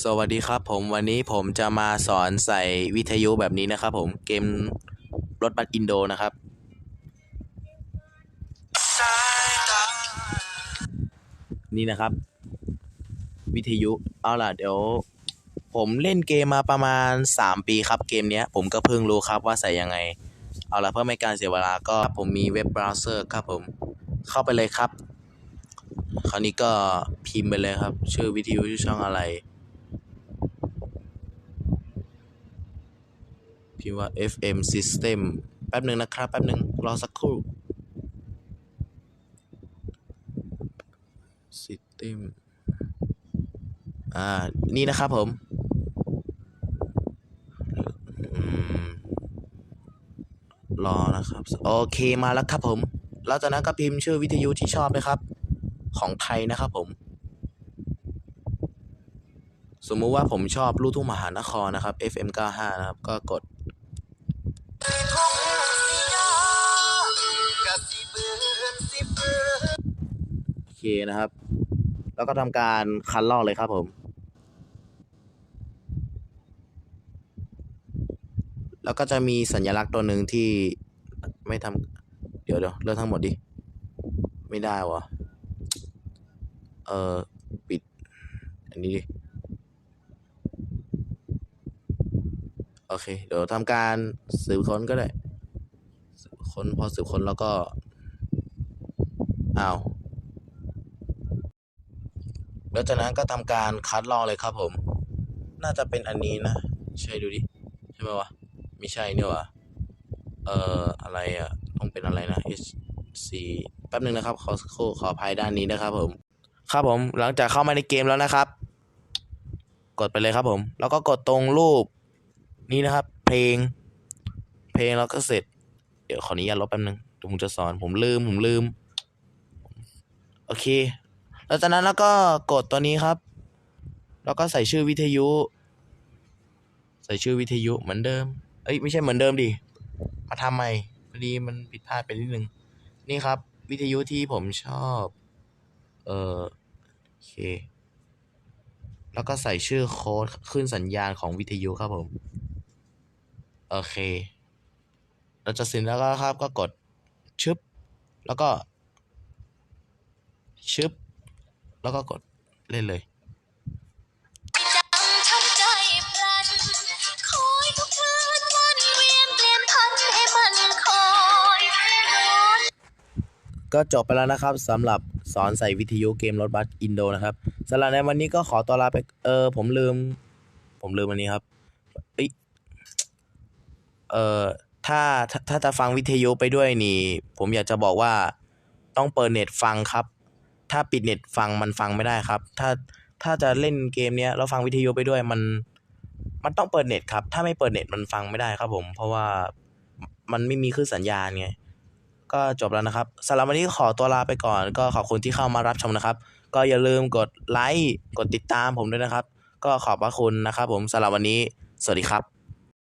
สวัสดีครับผมวันนี้ผมจะมาสอนใส่วิทยุแบบนี้นะครับผมเกมรถบัสอินโดนะครับ นี่นะครับ วิทยุเอาล่ะเดี๋ยว ผมเล่นเกมมาประมาณ 3 ปีครับเกมเนี้ยผมก็เพิ่งรู้ครับว่าใส่ยังไง เอาล่ะเพื่อไม่การเสียเวลาก็ผมมีเว็บเบราว์เซอร์ครับผมเข้าไปเลยครับ คราวนี้ก็พิมพ์ไปเลยครับ ชื่อวิทยุชื่อช่องอะไร พิมพ์ว่า FM System แป๊บหนึ่งนะครับ แป๊บหนึ่งรอสักครู่ System อ่า นี่นะครับผมรอนะครับ โอเคมาแล้วครับผมแล้วจากนั้นก็พิมพ์ชื่อวิทยุที่ชอบนะครับ ของไทยนะครับผม สมมุติว่าผมชอบลูกทุ่งมหานครนะครับ FM 95นะครับ ก็กด เคนะครับ แล้วก็ทำการคันลอกเลยครับผมแล้วก็จะมีสัญลักษณ์ตัวหนึ่งที่ไม่ทำเดี๋ยวเดี๋ยวเลือกทั้งหมดดิ ไม่ได้วะเออปิด อันนี้ดิ โอเค เดี๋ยวทำการสืบค้นก็ได้ สืบค้นพอสืบค้นแล้วก็ อ้าว แล้วจากนั้นก็ทำการคัดลอกเลยครับผม น่าจะเป็นอันนี้นะใช่ดูดิ ใช่ไหมวะ ไม่ใช่เนี่ยวะเอ่อ อะไรอะต้องเป็นอะไรนะ H C แป๊บหนึ่งนะครับ ขอสักครู่ขออภัยด้านนี้นะครับผม ครับผมหลังจากเข้ามาในเกมแล้วนะครับ กดไปเลยครับผม แล้วก็กดตรงรูปนี้นะครับ เพลง เพลงแล้วก็เสร็จ เดี๋ยวขออนุญาตลบแป๊บนึงผมจะสอนผมลืมผมลืม โอเค แล้วจากนั้นแล้วก็กดตัวนี้ครับ แล้วก็ใส่ชื่อวิทยุ ใส่ชื่อวิทยุเหมือนเดิม เอ้ยไม่ใช่เหมือนเดิมดิ มาทำใหม่พอดีมันผิดพลาดไปนิดนึง นี่ครับ วิทยุที่ผมชอบ เออโอเค แล้วก็ใส่ชื่อโค้ดขึ้นสัญญาณของวิทยุครับผม โอเค เราจะสร็จแล้วก็ครับก็กดชึบ แล้วก็ชึบ แล้วก็กดเล่นเลย ก็จบไปแล้วนะครับสำหรับสอนใส่วิทยุเกมรถบัสอินโดนะครับสำหรับในวันนี้ก็ขอตัวลาไปเออผมลืม ผมลืมอันนี้ครับเอ้ยเออถ้าถ้าถ้าจะฟังวิทยุไปด้วยนี่ ผมอยากจะบอกว่าต้องเปิดเน็ตฟังครับ ถ้าปิดเน็ตฟังมันฟังไม่ได้ครับ ถ้าถ้าจะเล่นเกมเนี้ยแล้วฟังวิทยุไปด้วยมัน มันต้องเปิดเน็ตครับ ถ้าไม่เปิดเน็ตมันฟังไม่ได้ครับผม เพราะว่ามันไม่มีคลื่นสัญญาณไง ก็จบแล้วนะครับสำหรับวันนี้ขอตัวลาไปก่อน ก็ขอบคุณที่เข้ามารับชมนะครับ ก็อย่าลืมกดไลค์กดติดตามผมด้วยนะครับ ก็ขอบพระคุณนะครับผมสำหรับวันนี้ สวัสดีครับ